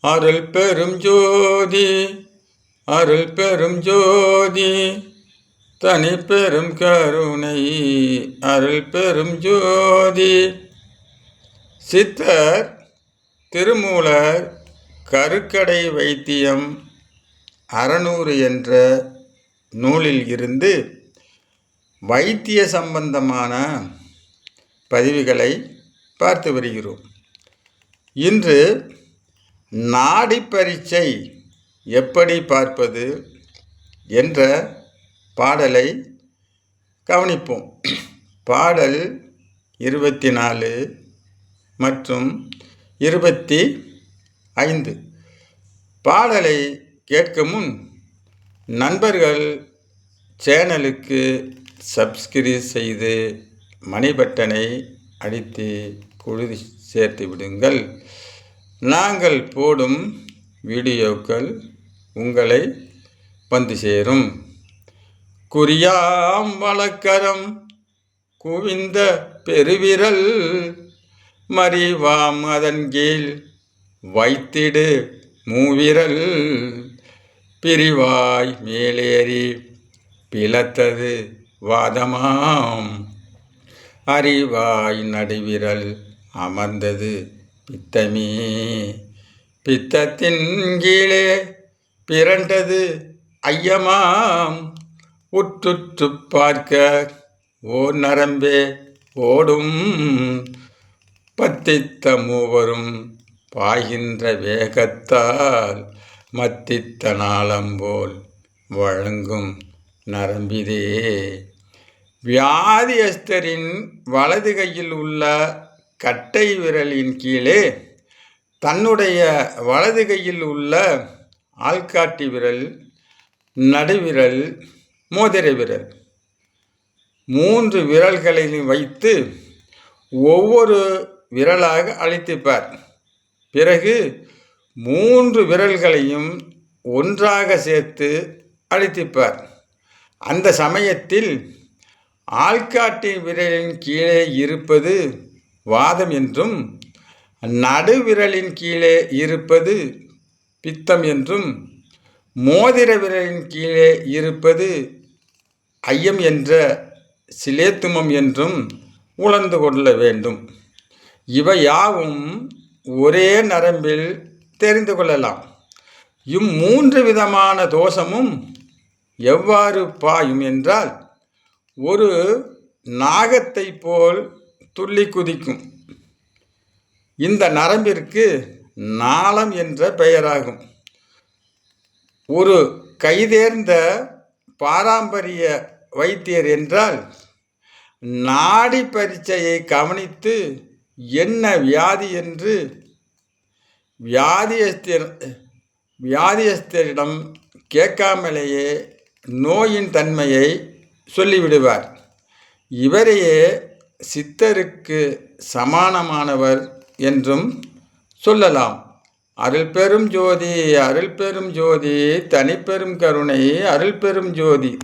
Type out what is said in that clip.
அருள் பெரும் ஜோதி அருள் பெரும் ஜோதி தனி பெரும் கருணை அருள் பெரும் ஜோதி. சித்தர் திருமூலர் கருக்கடை வைத்தியம் அறநூறு என்ற நூலில் இருந்து வைத்திய சம்பந்தமான பதிவுகளை பார்த்து வருகிறோம். இன்று நாடி பரீட்சை எப்படி பார்ப்பது என்ற பாடலை கவனிப்போம். பாடல் இருபத்தி நாலு மற்றும் இருபத்தி ஐந்து. பாடலை கேட்க முன் நண்பர்கள் சேனலுக்கு சப்ஸ்கிரைப் செய்து மணி பட்டனை அடித்து குழுதி சேர்த்து விடுங்கள். நாங்கள் போடும் வீடியோக்கள் உங்களை வந்து சேரும். குறியாம் வழக்கரம் குவிந்த பெருவிரல் மறிவாம் அதன் கீழ் வைத்திடு மூவிரல். பிரிவாய் மேலேறி பிளத்தது வாதமாம். அறிவாய் நடுவிரல் அமர்ந்தது பித்தமே. பித்தத்தின் கீழே பிறண்டது ஐயமாம். உற்றுற்று பார்க்க ஓர் நரம்பே ஓடும். பத்தித்த மூவரும் பாய்கின்ற வேகத்தால் மத்தித்த நாளம்போல் வழங்கும் நரம்பிதே. வியாதியஸ்தரின் வலது கையில் உள்ள கட்டை விரலின் கீழே தன்னுடைய வலது கையில் உள்ள ஆள்காட்டி விரல் நடுவிரல் மோதிர விரல். மூன்று விரல்களையும் வைத்து ஒவ்வொரு விரலாக அழைத்துப்பார். பிறகு மூன்று விரல்களையும் ஒன்றாக சேர்த்து அழித்துப்பார். அந்த சமயத்தில் ஆள்காட்டி விரலின் கீழே இருப்பது வாதம் என்றும் நடுவிரலின் கீழே இருப்பது பித்தம் என்றும் மோதிர விரலின் கீழே இருப்பது ஐயம் என்ற சிலேத்துமம் என்றும் உணர்ந்து கொள்ள வேண்டும். இவை யாவும் ஒரே நரம்பில் தெரிந்து கொள்ளலாம். இம்மூன்று விதமான தோஷமும் எவ்வாறு பாயும் என்றால் ஒரு நாகத்தை போல் துள்ளி குதிக்கும். இந்த நரம்பிற்கு நாளம் என்ற பெயராகும். ஒரு கைதேர்ந்த பாரம்பரிய வைத்தியர் என்றால் நாடி பரீட்சையை கவனித்து என்ன வியாதி என்று வியாதியஸ்தர் வியாதியஸ்தரிடம் கேட்காமலேயே நோயின் தன்மையை சொல்லிவிடுவார். இவரையே சித்தருக்கு சமானமானவர் என்றும் சொல்லலாம். அருள் பெரும் ஜோதி அருள் பெரும் ஜோதி தனிப்பெரும் கருணை அருள் பெரும் ஜோதி.